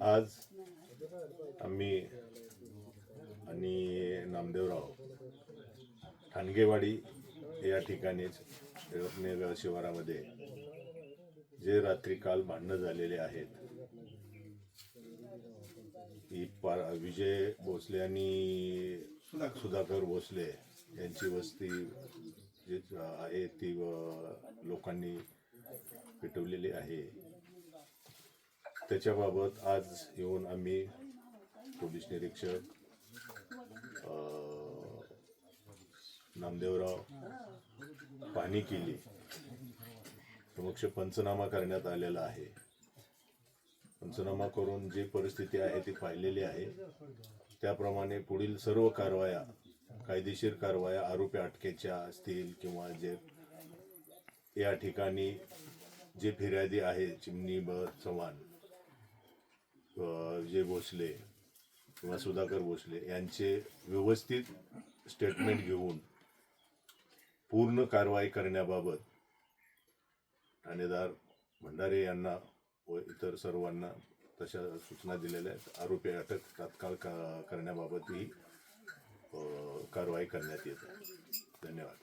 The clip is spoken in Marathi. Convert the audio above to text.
आज आम्ही आणि नामदेवराव ठाणगेवाडी या ठिकाणीच रत्नेगाव शिवारामध्ये जे रात्री काल भांडणं झालेले आहेत ही पार विजय भोसले आणि सुधाकर भोसले यांची वस्ती जी आहे ती लोकांनी पेटवलेली आहे. त्याच्याबाबत आज येऊन आम्ही पोलीस निरीक्षक नामदेवराव पाहणी केली. समक्ष पंचनामा करण्यात आलेला आहे. पंचनामा करून जी परिस्थिती आहे ती पाहिलेली आहे. त्याप्रमाणे पुढील सर्व कारवाया कायदेशीर कारवाया आरोपी अटकेच्या असतील किंवा जे या ठिकाणी जे फिर्यादी आहे चिमणी चव्हाण अ, भोसले किंवा सुधाकर भोसले यांचे व्यवस्थित स्टेटमेंट घेऊन पूर्ण कारवाई करण्याबाबत ठाणेदार भंडारे यांना व इतर सर्वांना तशा सूचना दिलेल्या आहेत. आरोपी अटक तात्काळ का करण्याबाबतही कारवाई करण्यात येत आहे. धन्यवाद.